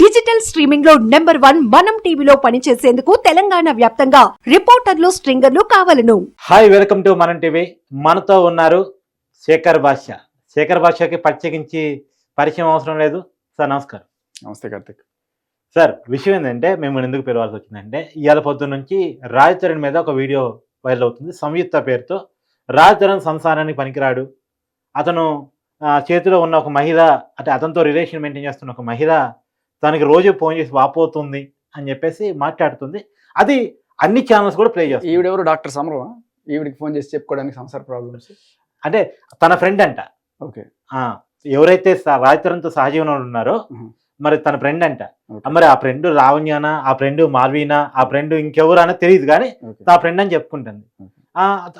Digital స్ట్రీమింగ్లో number one Manam టీవీలో పనిచేసేందుకు తెలంగాణ వ్యాప్తంగా రిపోర్టర్లు స్ట్రింగర్లు కావలను. Hi welcome to Manam TV. మనతో ఉన్నారు శేఖర్ భాష శేఖర్ భాషకి ప్రత్యేకించి పరిచయం అవసరం లేదు. సార్ నమస్కారం. నమస్తే కార్తిక్. సార్ విషయం ఏంటంటే మేము ఎందుకు పిలవాల్సి వచ్చిందంటే ఇవాళ పొద్దున్న నుంచి రాజ్ చరణ్ మీద ఒక వీడియో వైరల్ అవుతుంది. సంయుక్త పేరుతో రాజ్ చరణ్ సంసారానికి పనికిరాడు. అతను ఆ, చేతిలో ఉన్న ఒక మహిళ అంటే అతనితో రిలేషన్ మెయింటైన్ చేస్తున్న ఒక మహిళ తనకి రోజు ఫోన్ చేసి వాపోతుంది అని చెప్పేసి మాట్లాడుతుంది. అది అన్ని ఛానల్స్ కూడా ప్లే చేస్తుంది. ఈవిడెవరు? డాక్టర్ సమరమా ఈవిడికి ఫోన్ చేసి చెప్పుకోవడానికి సంసార ప్రాబ్లమ్స్ అంటే తన ఫ్రెండ్ అంట. ఓకే. ఆ, ఎవరైతే స- రాజ్ చరణ్తో సహజీవనంలో ఉన్నారో. మరి తన ఫ్రెండ్ అంట. మరి ఆ ఫ్రెండ్ లావణ్యానా ఆ ఫ్రెండ్ మార్వీనా ఆ ఫ్రెండ్ ఇంకెవరు అని తెలియదు కానీ ఓకే. నా ఫ్రెండ్ అని చెప్పుకుంటుంది.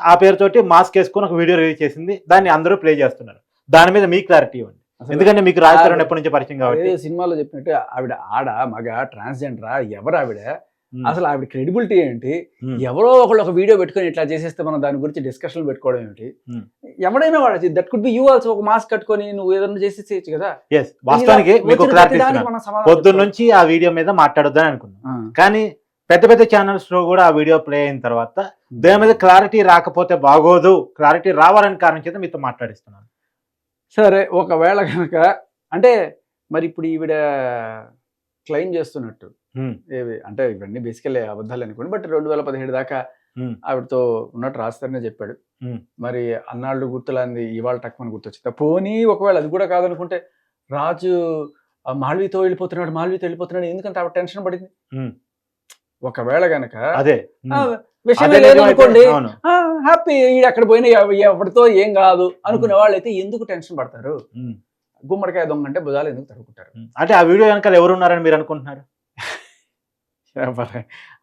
ఆ పేరుతోటి మాస్క్ వేసుకొని ఒక వీడియో రిలీజ్ చేసింది. దాన్ని అందరూ ప్లే చేస్తున్నారు. దాని మీద మీ క్లారిటీ ఇవ్వండి. ఎందుకంటే మీకు రాజ్ చరణ్ ఆ- ఎప్పటి నుంచి పరిచయం కాబట్టి. సినిమాలో చెప్పినట్టు ఆవిడ ఆడ మగ ట్రాన్స్జెండరా ఎవరు ఆవిడ? అసలు ఆవిడ క్రెడిబిలిటీ ఏంటి? ఎవరో ఒకళ్ళు ఒక వీడియో పెట్టుకొని ఇట్లా చేసేస్తే మనం దాని గురించి డిస్కషన్ పెట్టుకోవడం ఏంటి. ఎవడైనా వాడచ్చు that could be you also ఒక మాస్క్ కట్టుకొని నువ్వు ఏదైనా చేసి చేయొచ్చు కదా? వాస్తవానికి మీకు పొద్దున్న. నుంచి ఆ వీడియో మీద మాట్లాడొద్దని అనుకున్నాను. ఆ. కానీ పెద్ద పెద్ద ఛానల్స్లో కూడా ఆ వీడియో ప్లే అయిన తర్వాత దాని మీద క్లారిటీ రాకపోతే బాగోదు. క్లారిటీ రావాలని కారణం చేత మీతో మాట్లాడిస్తున్నాను. సరే ఒకవేళ కనుక అంటే మరి ఇప్పుడు ఈవిడ క్లెయిమ్ చేస్తున్నట్టు. ఏవి అంటే ఇవన్నీ బేసికల్లీ అబద్ధాలు అనుకోండి బట్ రెండు వేల పదిహేడు దాకా ఆవిడతో ఉన్నట్టు రాస్తారనే చెప్పాడు. మరి అన్నాళ్ళు గుర్తులాంది ఇవాళ టక్కుమని గుర్తొచ్చింది? పోనీ ఒకవేళ అది కూడా కాదనుకుంటే రాజు మాల్వీతో వెళ్ళిపోతున్నాడు మాల్వీతో వెళ్ళిపోతున్నాడు ఎందుకంటే ఆవిడ టెన్షన్ పడింది. ఒకవేళ గనక అదే. విషయమే లేదు నిజమైతే- అనుకోండి. హ్యాపీ అక్కడ పోయిన ఎవ- ఎవరితో ఏం కాదు అనుకునే వాళ్ళు అయితే ఎందుకు టెన్షన్ పడతారు? గుమ్మడికాయ దొంగ అంటే భుజాలు ఎందుకు తరుకుంటారు ఉమ్. అంటే ఆ వీడియో వెనకాల ఎవరు ఉన్నారని మీరు అనుకుంటున్నారు?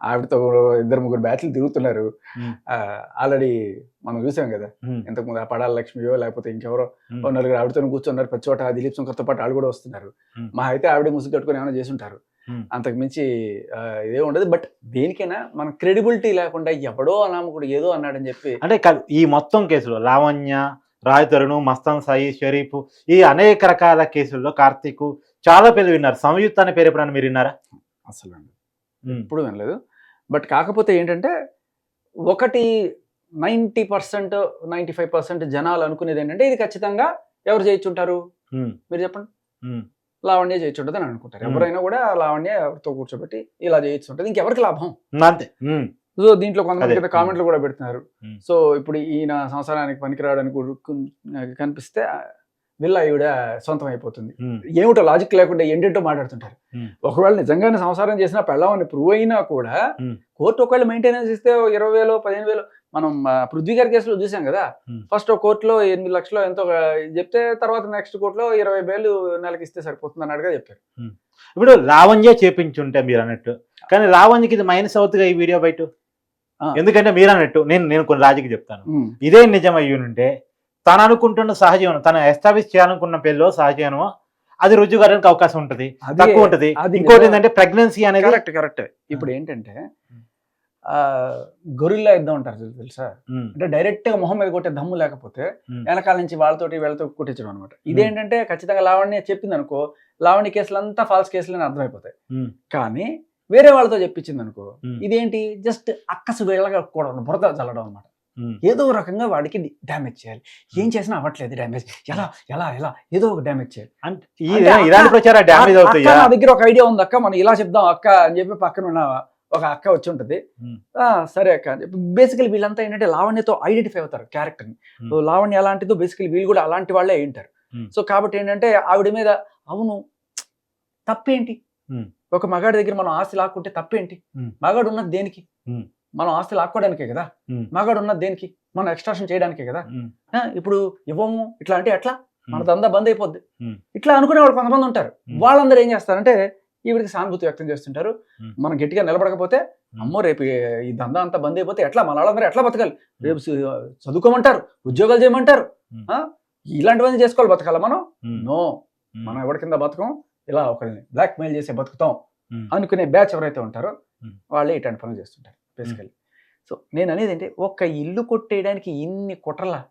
ఆవిడతో ఇద్దరు ముగ్గురు బ్యాచ్లు తిరుగుతున్నారు. ఆల్రెడీ మనం చూసాం కదా. ఇంతకుముందు ఆ పడాల లక్ష్మియో లేకపోతే ఇంకెవరో నలుగురు ఆవిడతో కూర్చున్నారు. ప్రతి చోట దిలీప్ శంకర్తో పాటు వాళ్ళు కూడా వస్తున్నారు. మా అయితే ఆవిడ ముసుగు కట్టుకొని ఏమైనా చేసి ఉంటారు. అంతకు మించి ఇదే ఉండదు. బట్ దేనికైనా మన క్రెడిబిలిటీ లేకుండా ఎవడో అనామకుడు ఏదో అన్నాడని చెప్పి అంటే కాదు, ఈ మొత్తం కేసులో లావణ్య రాజ్ తరుణ్ మస్తాన్ సాయి షరీఫ్ ఈ అనేక రకాల కేసుల్లో కార్తీక్ చాలా పేర్లు విన్నారు. సంయుక్త అనే పేరు ఎప్పుడైనా మీరు విన్నారా? అసలు ఇప్పుడు వినలేదు. బట్ కాకపోతే ఏంటంటే ఒకటి ninety percent ninety five percent జనాలు అనుకునేది ఏంటంటే ఇది ఖచ్చితంగా ఎవరు చేయించుంటారు మీరు చెప్పండి. లావణ్య చేయించుంటుంది అని అనుకుంటారు. ఎవరైనా కూడా లావణ్య ఎవరితో కూర్చోబెట్టి ఇలా చేయించుంటుంది. ఇంకెవరికి లాభం? అంతే. సో దీంట్లో కొంతమంది కామెంట్లు కూడా పెడుతున్నారు. సో ఇప్పుడు ఈయన సంవత్సరానికి పనికిరావడానికి ఉరుక్కు- కనిపిస్తే విల్ల ఈవిడ సొంతం అయిపోతుంది ఏమిటో లాజిక్ లేకుండా ఏంటంటో మాట్లాడుతుంటారు. ఒకవేళ నిజంగానే సంసారం చేసినా పెళ్ళమని ప్రూవ్ అయినా కూడా. కోర్టు ఒకవేళ మెయింటెనెన్స్ ఇస్తే ఇరవై వేలు పదిహేను వేలు మనం పృథ్వీ గారి కేసులో చూసాం కదా. ఫస్ట్ ఒక కోర్టులో ఎనిమిది లక్షలు ఎంతో చెప్తే తర్వాత నెక్స్ట్ కోర్టులో ఇరవై వేలు నెలకి ఇస్తే సరిపోతుంది అన్నట్టుగా చెప్పారు ఇప్పుడు లావణ్య చేపించుంటే మీరు అన్నట్టు. కానీ లావణ్యకి ఇది మైనస్ అవుతుందిగా ఈ వీడియో బయట. ఎందుకంటే మీరు అన్నట్టు నేను నేను కొన్ని రాజుకి చెప్తాను. ఇదే నిజం అయ్యుంటే తను అనుకుంటున్న సహజీవనం తను ఎస్టాబ్లిష్ చేయాలనుకున్న పెళ్ళో సహజీవనమో అది రుజువు కావడానికి అవకాశం ఉంటది తక్కువ ఉంటది. అది ఇంకోటి. ఏంటంటే ప్రెగ్నెన్సీ అనేది కరెక్ట్ కరెక్ట్. ఇప్పుడు ఏంటంటే గొరిల్లా యుద్ధం అంటారు తెలు- తెలుసా? అంటే డైరెక్ట్గా మొహం మీద కొట్టే దమ్ము లేకపోతే వెనకాల నుంచి వాళ్ళతోటి వీళ్ళతో కొట్టించడం అనమాట ఇదేంటంటే ఖచ్చితంగా లావణ్య చెప్పింది అనుకో లావణ్య కేసులు అంతా ఫాల్స్ కేసులు అని అర్థమైపోతాయి. కానీ వేరే వాళ్ళతో చెప్పించింది అనుకో ఇదేంటి? జస్ట్ అక్కసు వేళగా కూడా బురద చల్లడం అనమాట ఏదో రకంగా వాడికి డ్యామేజ్ చేయాలి. ఏం చేసినా అవ్వట్లేదు డ్యామేజ్ ఎలా ఎలా ఎలా? ఏదో ఒక డ్యామేజ్ చేయాలి. అంటే నా దగ్గర ఒక ఐడియా ఉంది అక్క మనం ఇలా చెప్దాం అక్క అని చెప్పి పక్కన ఉన్న ఒక అక్క వచ్చి ఉంటది. ఆ, సరే అక్క అని చెప్పి బేసికలీ వీళ్ళంతా ఏంటంటే లావణ్యతో ఐడెంటిఫై అవుతారు క్యారెక్టర్ని. సో లావణ్య ఎలాంటిదో బేసికలీ వీళ్ళు కూడా అలాంటి వాళ్ళే Hmm. సో కాబట్టి ఏంటంటే ఆవిడ మీద అవును తప్పేంటి. ఒక మగాడి దగ్గర మనం ఆస్తి లాక్కుంటే తప్పేంటి. మగాడు ఉన్నది దేనికి. మనం ఆస్తి లాక్కోవడానికే కదా. మగాడు ఉన్నది దేనికి మనం ఎక్స్ట్రాషన్ చేయడానికే కదా ఇప్పుడు ఇవ్వము ఇట్లా అంటే ఎట్లా మన దందా బంద్ అయిపోద్ది. ఇట్లా అనుకునే వాళ్ళు కొంతమంది ఉంటారు. వాళ్ళందరూ ఏం చేస్తారంటే ఈవిడికి సానుభూతి వ్యక్తం చేస్తుంటారు. మనం గట్టిగా నిలబడకపోతే. అమ్మో రేపు ఈ- దందా అంతా బంద్ అయిపోతే ఎట్లా మన వాళ్ళందరూ ఎట్లా బతకాలి? రేపు చదువుకోమంటారు ఉద్యోగాలు చేయమంటారు? ఇలాంటివన్నీ చేసుకోవాలి బతకాల మనం? నో. మనం ఎవరి కింద బతకం? ఇలా ఒకరిని బ్లాక్ మెయిల్ చేసే బతుకుతాం అనుకునే బ్యాచ్ ఎవరైతే ఉంటారో. వాళ్ళే ఇట్లాంటి పనులు చేస్తుంటారు బేసికలీ సో నేను అనేది ఏంటి? ఒక్క ఇల్లు కొట్టేయడానికి ఇన్ని కుట్రల.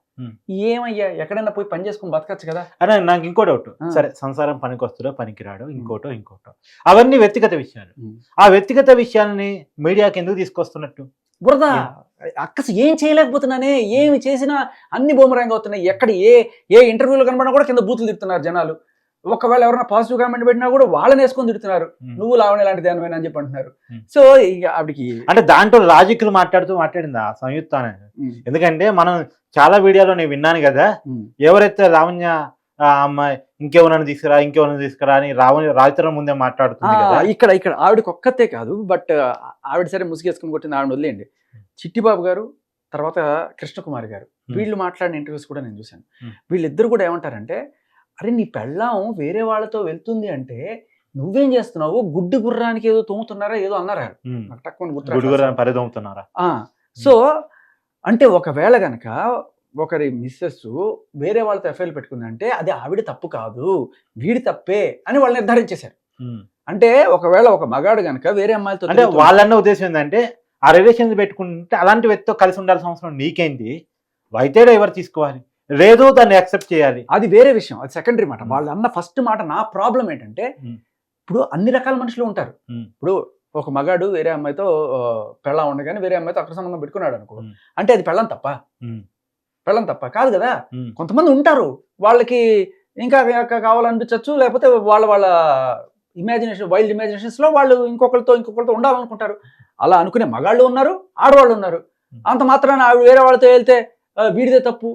ఏమయ్యా? ఎక్కడైనా పోయి పని చేసుకుని బతకచ్చు కదా. అరే నాకు ఇంకో డౌట్. సరే సంసారం పనికొస్తుందో పనికిరాడు ఇంకోటో ఇంకోటో. అవన్నీ వ్యక్తిగత విషయాలు. ఆ వ్యక్తిగత విషయాలని మీడియాకి ఎందుకు తీసుకొస్తున్నట్టు? బురద! అక్కసు ఏం చేయలేకపోతున్నానే ఏమి చేసినా అన్ని బూమరంగా అవుతున్నాయి. ఎక్కడ ఏ ఏ ఇంటర్వ్యూలో కనబడినా కూడా కింద బూతులు తిడుతున్నారు జనాలు. ఒకవేళ ఎవరైనా పాజిటివ్ కామెంట్ పెట్టినా కూడా వాళ్ళని వేసుకొని తిడుతున్నారు. నువ్వు లావణ్య లాంటి దానివైనా అని చెప్పి అంటున్నారు. సో ఇక ఆవిడకి అంటే దాంట్లో లాజిక్లు మాట్లాడుతూ మాట్లాడింది ఆ సంయుక్త. ఎందుకంటే మనం చాలా వీడియోలో నేను విన్నాను కదా. ఎవరైతే లావణ్య అమ్మాయి ఇంకెవరైనా తీసుకురా ఇంకెవరైనా తీసుకురా అని రావణ్య రాజతరం ముందే మాట్లాడుతుంది కదా ఇక్కడ ఇక్కడ ఆవిడకి ఒక్కతే కాదు బట్ ఆవిడ సరే ముసుగేసుకుని కొట్టింది ఆవిడ వదిలేయండి చిట్టిబాబు గారు తర్వాత కృష్ణకుమారి గారు. వీళ్ళు మాట్లాడిన ఇంటర్వ్యూస్ కూడా నేను చూశాను. వీళ్ళిద్దరు కూడా ఏమంటారంటే అరే నీ పెళ్ళాం వేరే వాళ్ళతో వెళ్తుంది అంటే నువ్వేం చేస్తున్నావు? గుడ్డి గుర్రానికి ఏదో తోముతున్నారా ఏదో అన్నారా. నాకు తక్కువ సో అంటే ఒకవేళ గనక ఒకరి మిస్సెస్ వేరే వాళ్ళతో ఎఫ్ఐఆర్ పెట్టుకుందంటే అది ఆవిడ తప్పు కాదు వీడి తప్పే అని వాళ్ళు నిర్ధారించేశారు. అంటే ఒకవేళ ఒక మగాడు గనక వేరే అమ్మాయిలతో అంటే వాళ్ళన్న ఉద్దేశం ఏంటంటే ఆ రిలేషన్స్ పెట్టుకుంటే అలాంటి వ్యక్తితో కలిసి ఉండాల్సిన అవసరం నీకేంటి అయితే ఎవరు తీసుకోవాలి? లేదు దాన్ని యాక్సెప్ట్ చేయాలి అది వేరే విషయం అది సెకండరీ మాట. వాళ్ళు అన్న ఫస్ట్ మాట నా ప్రాబ్లం ఏంటంటే. ఇప్పుడు అన్ని రకాల మనుషులు ఉంటారు. ఇప్పుడు ఒక మగాడు వేరే అమ్మాయితో పెళ్ళాం ఉండగానే వేరే అమ్మాయితో అక్కడ సంబంధం పెట్టుకున్నాడు అనుకో. అంటే అది పెళ్ళం తప్ప. పెళ్ళం తప్ప కాదు కదా. కొంతమంది ఉంటారు వాళ్ళకి ఇంకా కావాలనిపించవచ్చు లేకపోతే వాళ్ళ వాళ్ళ ఇమాజినేషన్ వైల్డ్ ఇమాజినేషన్స్లో వాళ్ళు ఇంకొకరితో ఇంకొకరితో ఉండాలనుకుంటారు అలా అనుకునే మగాళ్ళు ఉన్నారు ఆడవాళ్ళు ఉన్నారు అంత మాత్రాన వేరే వాళ్ళతో వెళ్తే వీడిదే తప్పు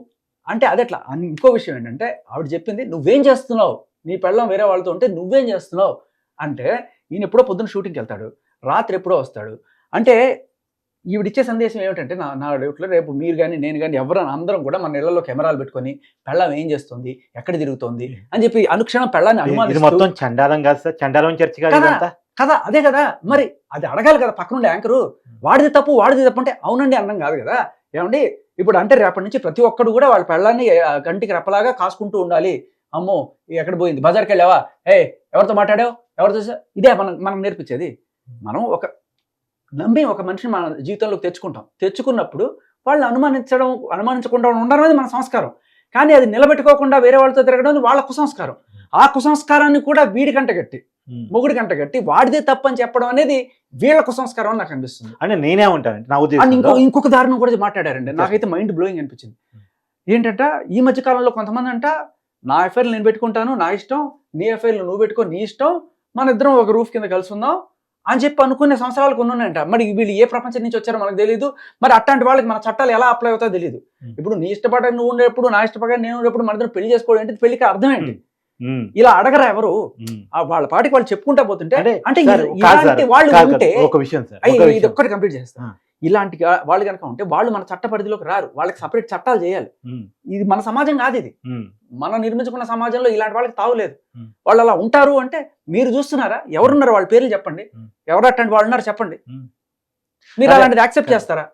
అంటే అదెట్లా? అన్- ఇంకో విషయం ఏంటంటే ఆవిడ చెప్పింది నువ్వేం చేస్తున్నావు? నీ పెళ్ళం వేరే వాళ్ళతో ఉంటే నువ్వేం చేస్తున్నావు? అంటే ఈయన ఎప్పుడో పొద్దున్న షూటింగ్కి వెళ్తాడు. రాత్రి ఎప్పుడో వస్తాడు. అంటే ఈవిడిచ్చే సందేశం ఏమిటంటే నా నా డౌట్లో రేపు మీరు కానీ నేను కానీ ఎవరైనా అందరం కూడా మన ఇళ్ళలో కెమెరాలు పెట్టుకొని పెళ్ళం ఏం చేస్తుంది? ఎక్కడ తిరుగుతోంది? అని చెప్పి అనుక్షణం పెళ్ళాన్ని ఇది అనుమానిస్తూ మొత్తం చండాలం కాదు సార్. చండాలం చర్చ కదా అదే కదా. మరి అది అడగాలి కదా పక్కనుండే యాంకరు. వాడిది తప్పు వాడిది తప్పు అంటే అవునండి అన్నం కాదు కదా. ఏమండి? ఇప్పుడు అంటే రేపటి నుంచి ప్రతి ఒక్కడు కూడా వాళ్ళ పెళ్ళాన్ని కంటికి రెప్పలాగా కాసుకుంటూ ఉండాలి. అమ్మో ఎక్కడ పోయింది? బజార్కి వెళ్ళావా? ఏ ఎవరితో మాట్లాడావు? ఎవరితో ఇదే మనం మనం నేర్పించేది. మనం ఒక నమ్మి ఒక మనిషిని మన జీవితంలోకి తెచ్చుకుంటాం. తెచ్చుకున్నప్పుడు వాళ్ళని అనుమానించడం అనుమానించకుండా ఉండడం అనేది మన సంస్కారం. కానీ అది నిలబెట్టుకోకుండా వేరే వాళ్ళతో తిరగడం వాళ్ళ కుసంస్కారం. ఆ కుసంస్కారాన్ని కూడా వీడి కంటగట్టి ఉమ్. మొగుడి కంట కట్టి వాడిదే తప్పు అని చెప్పడం అనేది వీళ్ళ కుసంస్కారం అని నాకు అనిపిస్తుంది. అంటే నేనేమంటానంటే నా అండ్ ఉద్దేశం ఇంకో ఇంకొక దారుణం కూడా మాట్లాడారండి. నాకైతే మైండ్ బ్లోయింగ్ అనిపించింది. ఏంటంట ఈ మధ్య కాలంలో కొంతమంది అంట నా ఎఫ్ఐఆర్లు నేను పెట్టుకుంటాను నా ఇష్టం నీ ఎఫ్ఐఆర్లు నువ్వు పెట్టుకో నీ ఇష్టం మన ఇద్దరం ఒక రూఫ్ కింద కలిసి ఉందాం అని చెప్పి అనుకునే సంవత్సరాలు కొన్ని ఉన్నాయంట. మరి వీళ్ళు ఏ ప్రపంచం నుంచి వచ్చారో మనకు తెలియదు మరి అట్లాంటి వాళ్ళకి మన చట్టాలు ఎలా అప్లై అవుతాయో తెలియదు. ఇప్పుడు నీ ఇష్టపడ నువ్వు ఉండేప్పుడు నా ఇష్టపడ నేను ఉండేప్పుడు మన ఇద్దరం పెళ్ళి చేసుకోవడం ఏంటి పెళ్ళికి అర్థం ఏంటి. ఇలా అడగరా ఎవరు వాళ్ళ పాటికి వాళ్ళు చెప్పుకుంటా పోతుంటే అంటే ఇలాంటి వాళ్ళు. ఉంటే ఒక విషయం సార్ ఇది. ఒక్కటి కంప్లీట్ చేస్తా. ఇలాంటి వాళ్ళు కనుక ఉంటే వాళ్ళు మన చట్ట పరిధిలోకి రారు వాళ్ళకి సపరేట్ చట్టాలు చేయాలి. ఇది మన సమాజం కాదు ఇది. మనం నిర్మించుకున్న సమాజంలో ఇలాంటి వాళ్ళకి తావులేదు. వాళ్ళు అలా ఉంటారు అంటే మీరు చూస్తున్నారా ఎవరున్నారు వాళ్ళ పేర్లు చెప్పండి. ఎవరు అట్లాంటి వాళ్ళు ఉన్నారు చెప్పండి. మీరు. అలాంటిది యాక్సెప్ట్ చేస్తారా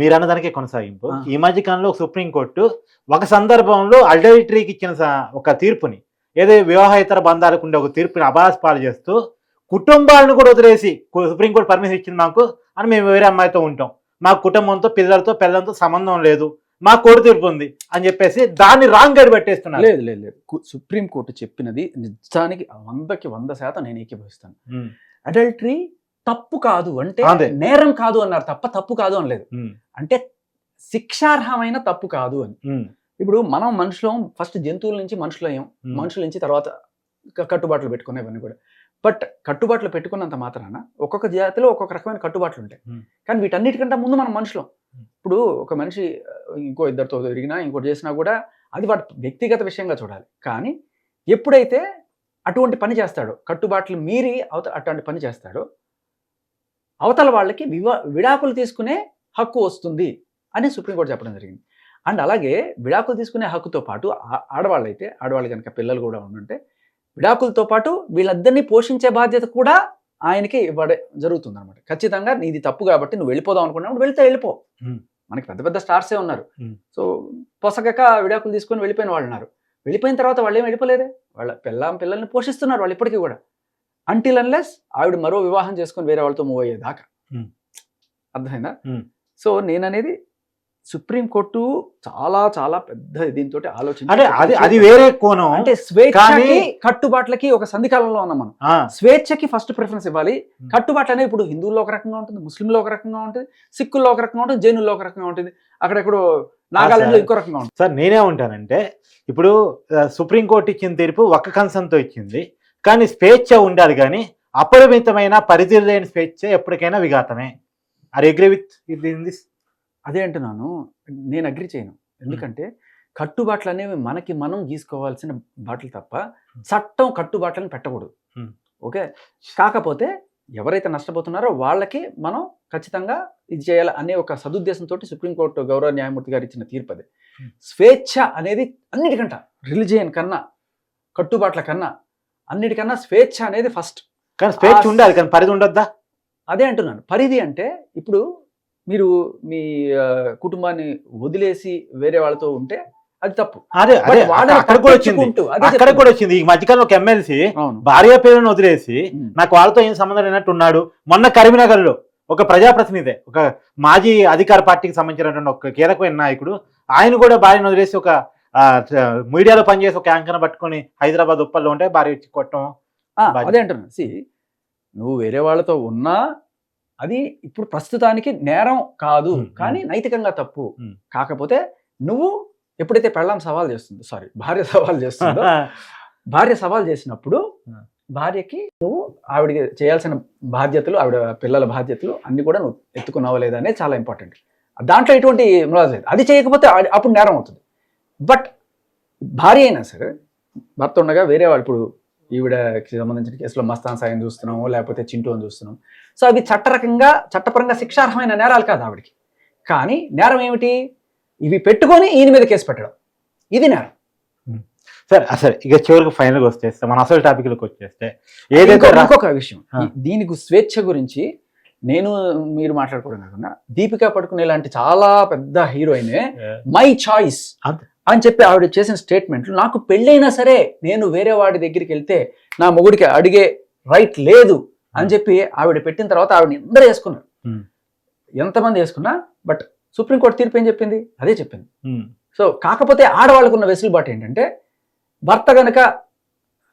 మీరు అన్నదానికే కొనసాగింపు. ఈ మధ్య కాలంలో సుప్రీంకోర్టు ఒక సందర్భంలో అల్డరిటరీకి ఇచ్చిన ఒక తీర్పుని ఏదో వివాహేతర బంధాలకు ఉండే ఒక తీర్పుని అబాస్పాలు చేస్తూ కుటుంబాలను కూడా వదిలేసి సుప్రీంకోర్టు పర్మిషన్ ఇచ్చింది మాకు అని మేము వేరే అమ్మాయితో ఉంటాం. మా కుటుంబంతో పిల్లలతో పిల్లలతో సంబంధం లేదు. మా కోడి తీర్పు ఉంది అని చెప్పేసి దాన్ని రాంగ్ గడి పెట్టేస్తున్నారు. లేదు లేదు లేదు. కు- సుప్రీం కోర్టు చెప్పినది నిజానికి వందకి వంద శాతం నేను ఏకీభవిస్తాను. అడల్టరీ తప్పు కాదు అంటే. నేరం కాదు అన్నారు తప్ప తప్పు కాదు అనలేదు. అంటే శిక్షార్హమైన తప్పు కాదు అని. ఇప్పుడు మనం మనుషులం ఫస్ట్ జంతువుల నుంచి మనుషులయ్యాం ఉమ్. మనుషుల నుంచి తర్వాత కట్టుబాట్లు పెట్టుకునేవన్నీ కూడా బట్ కట్టుబాట్లు పెట్టుకున్నంత మాత్రాన ఒక్కొక్క జాతిలో ఒక్కొక్క రకమైన కట్టుబాట్లు ఉంటాయి. కానీ వీటన్నిటికంటే ముందు మనం మనుషులం. ఇప్పుడు ఒక మనిషి ఇంకో ఇద్దరితో తిరిగినా ఇంకోటి చేసినా కూడా అది వాటి వ్యక్తిగత విషయంగా చూడాలి కానీ ఎప్పుడైతే అటువంటి పని చేస్తాడో కట్టుబాట్లు మీరి అవత అటువంటి పని చేస్తాడో అవతల వాళ్ళకి వివా విడాకులు తీసుకునే హక్కు వస్తుంది అని సుప్రీంకోర్టు చెప్పడం జరిగింది అండ్ అలాగే విడాకులు తీసుకునే హక్కుతో పాటు ఆ- ఆడవాళ్ళైతే ఆడవాళ్ళు కనుక పిల్లలు కూడా ఉండుంటే విడాకులతో పాటు వీళ్ళిద్దరిని పోషించే బాధ్యత కూడా ఆయనకి ఇవ్వడే జరుగుతుంది అనమాట ఖచ్చితంగా నీది తప్పు కాబట్టి నువ్వు వెళ్ళిపోదాం అనుకున్నప్పుడు వెళ్తే వెళ్ళిపో. మనకి పెద్ద పెద్ద స్టార్సే ఉన్నారు. సో పొసగక విడాకులు తీసుకొని వెళ్ళిపోయిన వాళ్ళు ఉన్నారు వెళ్ళిపోయిన తర్వాత వాళ్ళు ఏం వెళ్ళిపోలేదే వాళ్ళ పిల్లం పిల్లల్ని పోషిస్తున్నారు వాళ్ళు ఇప్పటికీ కూడా అంటిల్ అన్లెస్ ఆవిడ మరో వివాహం చేసుకొని వేరే వాళ్ళతో మూవ్ అయ్యేదాకా. అర్థమైందా. సో నేననేది సుప్రీం కోర్టు చాలా చాలా పెద్ద దీంతో ఆలోచన అంటే అది అది వేరే కోణం అంటే స్వేచ్ఛకి కట్టుబాట్లకి ఒక సంధికాలంలో ఉన్నాం మనం. స్వేచ్ఛకి ఫస్ట్ ప్రిఫరెన్స్ ఇవ్వాలి. కట్టుబాట్లు అనేది ఇప్పుడు హిందువుల్లో ఒక రకంగా ఉంటుంది ముస్లింలో ఒక రకంగా ఉంటుంది సిక్కుల్లో ఒక రకంగా ఉంటుంది జైనుల్లో ఒక రకంగా ఉంటుంది. అక్కడెక్కడో నాగాలాండ్లో. ఇంకో రకంగా ఉంటుంది. సార్ నేనే ఉంటానంటే ఇప్పుడు సుప్రీంకోర్టు ఇచ్చిన తీర్పు ఒక్క కన్సంతో ఇచ్చింది. కానీ స్వేచ్ఛ ఉండాలి కానీ అపరిమితమైన పరిధి లేని స్వేచ్ఛ ఎప్పటికైనా విఘాతమే. Are agree with in this అదే అంటున్నాను నేను అగ్రి చేయను. ఎందుకంటే కట్టుబాట్లు అనేవి మనకి మనం గీసుకోవాల్సిన బాటలు తప్ప చట్టం కట్టుబాట్లను పెట్టకూడదు. ఓకే? కాకపోతే ఎవరైతే నష్టపోతున్నారో వాళ్ళకి మనం ఖచ్చితంగా ఇది చేయాలి అనే ఒక సదుద్దేశంతో సుప్రీంకోర్టు గౌరవ న్యాయమూర్తి గారు ఇచ్చిన తీర్పు అది. స్వేచ్ఛ అనేది అన్నిటికంట. రిలిజియన్ కన్నా కట్టుబాట్ల కన్నా అన్నిటికన్నా స్వేచ్ఛ అనేది ఫస్ట్. కానీ స్వేచ్ఛ ఉండాలి కానీ పరిధి ఉండొద్దా? అదే అంటున్నాను. పరిధి అంటే ఇప్పుడు మీరు మీ కుటుంబాన్ని వదిలేసి వేరే వాళ్ళతో ఉంటే అది తప్పు అదే అదే అక్కడ కూడా వచ్చింది అక్కడ. కూడా వచ్చింది ఈ మధ్యకాలంలో ఒక ఎమ్మెల్సీ భార్య పేరును వదిలేసి. నాకు వాళ్ళతో ఏం సంబంధం లేనట్టు ఉన్నాడు మొన్న కరీంనగర్లో ఒక ప్రజాప్రతినిధి ఒక మాజీ అధికార పార్టీకి సంబంధించినటువంటి ఒక కీలకమైన నాయకుడు ఆయన కూడా భార్యను వదిలేసి ఒక మీడియాలో పనిచేసి ఒక యాంకర్ పట్టుకొని హైదరాబాద్ ఉప్పల్లో ఉంటే భార్య వచ్చి కొట్టడం. అదే అంటున్నాను సి నువ్వు వేరే వాళ్ళతో ఉన్నా అది ఇప్పుడు ప్రస్తుతానికి నేరం కాదు కానీ నైతికంగా తప్పు. కాకపోతే నువ్వు ఎప్పుడైతే పెళ్ళాం సవాల్ చేస్తుందో సారీ భార్య సవాల్ చేస్తుందో భార్య సవాల్ చేసినప్పుడు. భార్యకి నువ్వు ఆవిడకి చేయాల్సిన బాధ్యతలు ఆవిడ పిల్లల బాధ్యతలు అన్ని కూడా నువ్వు ఎత్తుకున్నావా లేదా అనేది చాలా ఇంపార్టెంట్ దాంట్లో ఎటువంటి ములాజు లేదు. అది చేయకపోతే అప్పుడు నేరం అవుతుంది. బట్ భార్య అయినా సరే భర్త ఉండగా వేరే వాళ్ళు ఇప్పుడు ఈవిడకి సంబంధించిన కేసులో మస్తాన్ సాయం చూస్తున్నాము లేకపోతే చింటూ అని చూస్తున్నాం. సో అవి చట్టరకంగా చట్టపరంగా శిక్షార్హమైన నేరాలు కాదు ఆవిడకి. కానీ నేరం ఏమిటి? ఇవి పెట్టుకొని ఈయన మీద కేసు పెట్టడం. ఇది నేరం. సరే అసలు ఇక చివరికి ఫైనల్ వచ్చేస్తే మన అసలు టాపిక్లోకి వచ్చేస్తే ఏదైతే ఇంకొక విషయం. దీనికి స్వేచ్ఛ గురించి నేను మీరు మాట్లాడుకోవడం కాకుండా దీపికా పడుకునే లాంటి చాలా పెద్ద హీరోయిన్ మై చాయిస్. అని చెప్పి ఆవిడ చేసిన స్టేట్మెంట్లు నాకు పెళ్ళైనా సరే నేను వేరే వాడి దగ్గరికి వెళ్తే నా మొగుడికి అడిగే రైట్ లేదు అని చెప్పి ఆవిడ పెట్టిన తర్వాత ఆవిడ అందరూ వేసుకున్నారు. ఎంతమంది వేసుకున్నా బట్ సుప్రీంకోర్టు తీర్పు ఏం చెప్పింది? అదే చెప్పింది. సో కాకపోతే ఆడవాళ్ళకు ఉన్న వెసులుబాటు ఏంటంటే భర్త గనక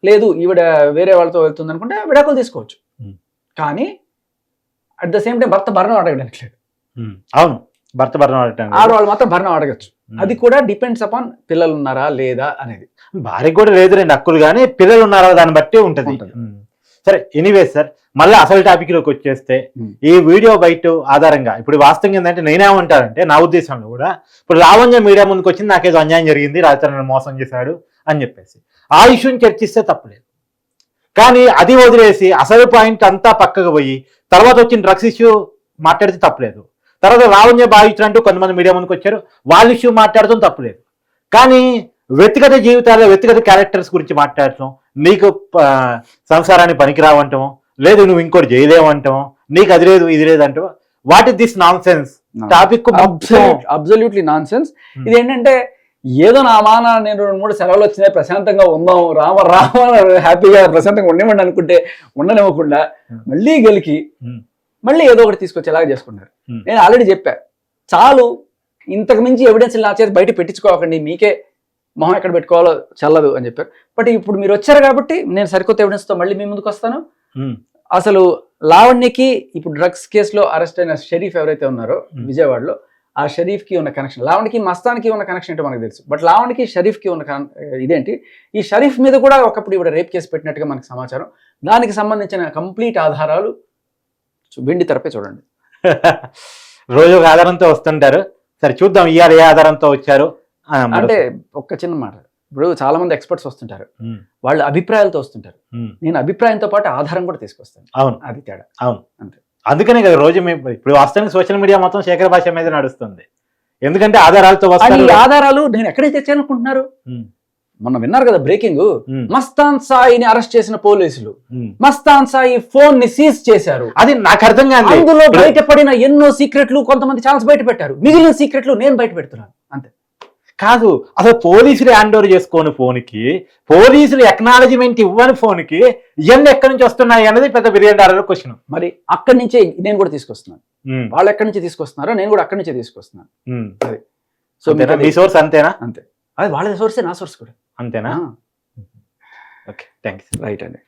లేదు ఈవిడ వేరే వాళ్ళతో వెళ్తుంది అనుకుంటే విడాకులు తీసుకోవచ్చు. కానీ అట్ ద సేమ్ టైం భర్త భరణం అడగడానికి లేదు. అవును. భర్త భరణం. ఆడవాళ్ళు మాత్రం భరణం అడగచ్చు. అది కూడా డిపెండ్స్ అపాన్ పిల్లలు ఉన్నారా లేదా అనేది భార్యకు కూడా లేదు రెండు హక్కులు కానీ పిల్లలు ఉన్నారా దాన్ని బట్టి ఉంటది. సరే ఎనీవే సార్ మళ్ళీ అసలు టాపిక్లోకి వచ్చేస్తే. ఈ వీడియో బయట ఆధారంగా ఇప్పుడు వాస్తవం ఏంటంటే నేనేమంటానంటే నా ఉద్దేశంలో కూడా ఇప్పుడు లావణ్య మీడియా ముందుకు వచ్చింది నాకేదో అన్యాయం జరిగింది రాజధాని మోసం చేశాడు అని చెప్పేసి ఆ ఇష్యూని చర్చిస్తే తప్పలేదు కానీ అది వదిలేసి అసలు పాయింట్ అంతా పక్కకు పోయి తర్వాత వచ్చిన డ్రగ్స్ ఇష్యూ మాట్లాడితే తప్పలేదు తర్వాత లావణ్య భావించినట్టు కొంతమంది మీడియా ముందుకు వచ్చారు. వాళ్ళ ఇష్యూ మాట్లాడటం తప్పలేదు. కానీ వ్యక్తిగత జీవితాల్లో వ్యక్తిగత క్యారెక్టర్స్ గురించి మాట్లాడటం నీకు సంసారాన్ని పనికిరావంటం లేదు నువ్వు ఇంకోటి చేయలేవంటాం నీకు అది లేదు ఇది లేదు అంటాం what is this nonsense topic absolutely nonsense. ఇది ఏంటంటే ఏదో నా మాన నేను రెండు మూడు సెలవులు వచ్చినాయి ప్రశాంతంగా ఉందాం రామ రామ హ్యాపీగా ప్రశాంతంగా ఉండేవండి అనుకుంటే ఉండనివ్వకుండా Hmm. మళ్ళీ గెలికి Hmm. మళ్ళీ ఏదో ఒకటి తీసుకొచ్చి ఎలాగ చేసుకున్నారు Hmm. నేను ఆల్రెడీ చెప్పా. చాలు. ఇంతకు మించి ఎవిడెన్స్ నా చేతి బయట పెట్టించుకోకండి. మీకే మొహం ఎక్కడ పెట్టుకోవాలో చల్లదు అని చెప్పారు. బట్ ఇప్పుడు మీరు వచ్చారు కాబట్టి నేను సరికొత్త ఎవిడెన్స్తో మళ్ళీ మీ ముందుకు వస్తాను. అసలు లావణ్యకి ఇప్పుడు డ్రగ్స్ కేసులో అరెస్ట్ అయిన షరీఫ్ ఎవరైతే ఉన్నారో. విజయవాడలో ఆ షరీఫ్కి ఉన్న కనెక్షన్ లావణ్యకి మస్తాన్కి ఉన్న కనెక్షన్ ఏంటో మనకు తెలుసు. బట్ లావణ్యకి షరీఫ్కి ఉన్న ఇదేంటి? ఈ షరీఫ్ మీద కూడా ఒకప్పుడు ఇవిడ రేప్ కేసు పెట్టినట్టుగా మనకు సమాచారం. దానికి సంబంధించిన కంప్లీట్ ఆధారాలు వెండి తెరపై చూడండి. రోజు ఒక ఆధారంతో వస్తుంటారు. సరే చూద్దాం ఇవాళ ఏ ఆధారంతో వచ్చారు అంటే ఒక్క చిన్న మాట. ఇప్పుడు చాలా మంది ఎక్స్పర్ట్స్ వస్తుంటారు. వాళ్ళ అభిప్రాయాలతో వస్తుంటారు. నేను అభిప్రాయంతో పాటు ఆధారం కూడా తీసుకొస్తాను. అవును. అది తేడా. అవును. అంతే. అందుకనే కదా రోజు మేము ఇప్పుడు వాస్తవానికి సోషల్ మీడియా మొత్తం శేఖర భాష మీద నడుస్తుంది. ఎందుకంటే ఆధారాలతో ఈ ఆధారాలు నేను ఎక్కడైతే తెచ్చాను అనుకుంటున్నారు? ఉమ్, మొన్న విన్నారు కదా బ్రేకింగ్. మస్తాన్ సాయిని అరెస్ట్ చేసిన పోలీసులు. మస్తాన్ సాయి ఫోన్ని సీజ్ చేశారు. అది నాకు అర్థం కాదు అందులో బయటపడిన ఎన్నో సీక్రెట్లు కొంతమంది ఛాన్స్ బయట పెట్టారు. మిగిలిన సీక్రెట్లు నేను బయట పెడుతున్నాను. అంతే. కాదు అసలు పోలీసులు హ్యాండ్ ఓవర్ చేసుకోని ఫోన్కి పోలీసులు ఎక్నాలజిమెంట్ ఇవ్వని ఫోన్కి ఇవన్నీ ఎక్కడి నుంచి వస్తున్నాయి అనేది పెద్ద బిర్యానీ డాలర్ క్వశ్చన్ మరి అక్కడి నుంచే నేను కూడా తీసుకొస్తున్నాను. వాళ్ళు ఎక్కడి నుంచి తీసుకొస్తున్నారో నేను కూడా అక్కడి నుంచే తీసుకొస్తున్నాను. సో మీకు అంతేనా? అది- మీ సోర్స్ అంతేనా? అంతే. అది వాళ్ళ సోర్సే నా సోర్స్ కూడా. అంతేనా? ఓకే థ్యాంక్స్ రైట్ అండి.